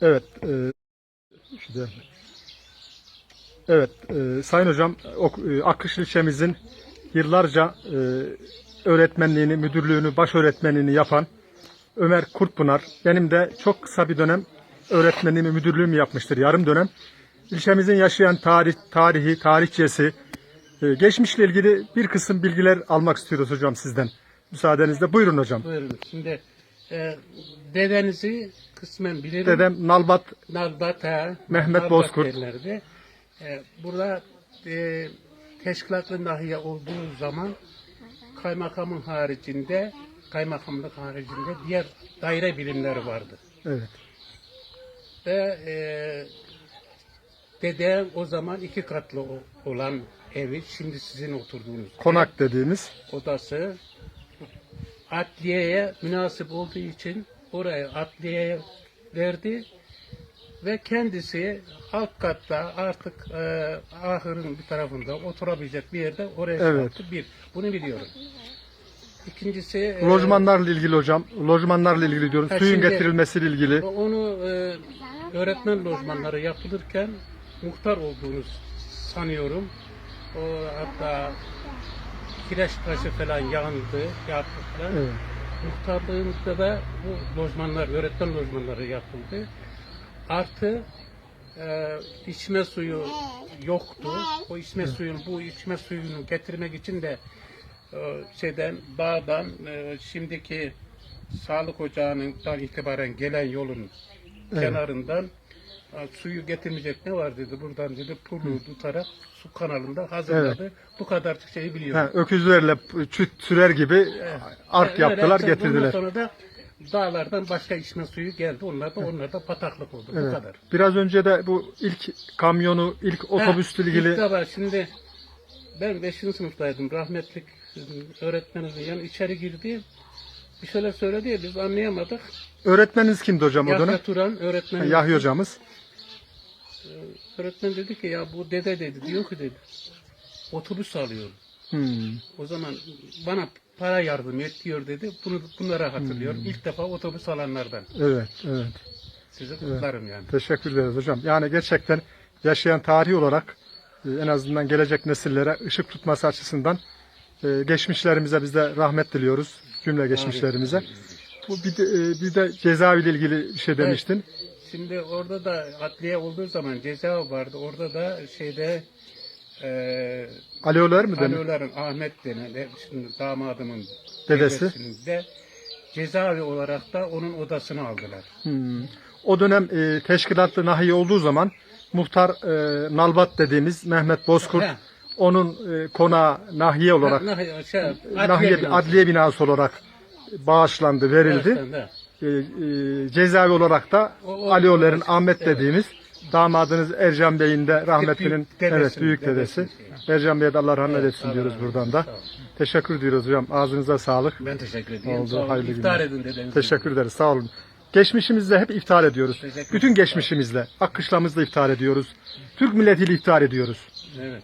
Evet. E. Evet. E, Sayın Hocam, ok, e, Akkış ilçemizin yıllarca e, öğretmenliğini, müdürlüğünü, baş öğretmenliğini yapan Ömer Kurtpınar. Benim de çok kısa bir dönem öğretmenliğimi, müdürlüğümü yapmıştır. Yarım dönem. İlçemizin yaşayan tarih, tarihi, tarihçesi, e, geçmişle ilgili bir kısım bilgiler almak istiyoruz hocam sizden. Müsaadenizle. Buyurun hocam. Buyurun. Şimdi e, dedenizi kısmen bilirim. Dedem Nalbat Nalbat ha. Mehmet Nalbat Bozkurt. derlerdi. E, burada e, teşkilatlı nahiye olduğu zaman kaymakamın haricinde kaymakamlık haricinde diğer daire bilimleri vardı. Evet. Ve e, dedem o zaman iki katlı olan evi şimdi sizin oturduğunuz Konak dediğimiz. odası adliyeye münasip olduğu için oraya adliyeye verdi ve kendisi alt katta artık e, ahırın bir tarafında oturabilecek bir yerde oraya şey Evet. yaptı. Bir, bunu biliyorum. İkincisi e, Lojmanlarla ilgili hocam. Lojmanlarla ilgili diyoruz. Ha, Suyun şimdi- getirilmesiyle ilgili. onu e, öğretmen lojmanları yapılırken muhtar olduğunu sanıyorum. O hatta kireç taşı falan yandı, yaptı falan. Evet. Muhtarlığımızda da bu lojmanlar, öğretmen lojmanları yapıldı. Artı e, içme suyu yoktu. O içme suyun, bu içme suyunu getirmek için de e, şeyden, dağdan, e, şimdiki sağlık ocağından itibaren gelen yolun kenarından suyu getirmeyecek ne var dedi. Buradan dedi pulu tutarak su kanalında hazırladı. Bu kadarcık şeyi biliyorum. Ha, öküzlerle çüt sürer gibi ark yaptılar, evet. getirdiler. Ondan sonra da dağlardan başka içme suyu geldi. Onlar da onlar da bataklık oldu. Bu Evet. kadar. Biraz önce de bu ilk kamyonu, ilk otobüsle ilgili ilk defa şimdi ben 5. sınıftaydım. Rahmetlik öğretmenimizin yanı içeri girdi. Bir şeyler söyledi ya biz anlayamadık. öğretmeniniz kimdi hocam o dönem? Yahya Turan öğretmen. Ha, Yahya hocamız. Öğretmen dedi ki ya bu dede dedi. Diyor ki dedi. Otobüs alıyorum. Hmm. O zaman bana para yardım et diyor dedi. Bunu bunlara hatırlıyorum. Hmm. İlk defa otobüs alanlardan. Evet, evet. Sizi kutlarım yani. Teşekkür ederiz hocam. Yani gerçekten yaşayan tarih olarak e, en azından gelecek nesillere ışık tutması açısından e, geçmişlerimize biz de rahmet diliyoruz. Cümle geçmişlerimize. Bu bir de, e, bir de cezaeviyle ilgili bir şey demiştin. Şimdi orada da adliye olduğu zaman ceza vardı. Orada da şeyde eee Ali Öler mi demiş? Aloların Ahmet denen e, şimdi damadımın Dedesi. dedesinin de cezaevi olarak da onun odasını aldılar. Hmm. O dönem e, teşkilatlı nahiye olduğu zaman muhtar e, Nalbat dediğimiz Mehmet Bozkurt onun e, konağı nahiye olarak Nah- şey, nahiye adliye binası olarak bağışlandı, verildi. Evet, E, e, cezaevi olarak da O- Ali Oler'in Ahmet evet. dediğimiz damadınız Ercan Bey'in de rahmetlinin Büyük dedesinin, evet büyük dedesi. dedesinin Ercan Bey'e de Allah rahmet Evet, etsin diyoruz buradan da. Teşekkür ediyoruz hocam. Ağzınıza sağlık. Ben teşekkür ediyorum. Oldu, Sağ olun. hayırlı İftar günler. edin dedeniz. Teşekkür ederiz. Sağ olun. Geçmişimizle hep iftar ediyoruz. Bütün geçmişimizle, Akkışlamızla iftar ediyoruz. Türk milletiyle iftar ediyoruz. Evet.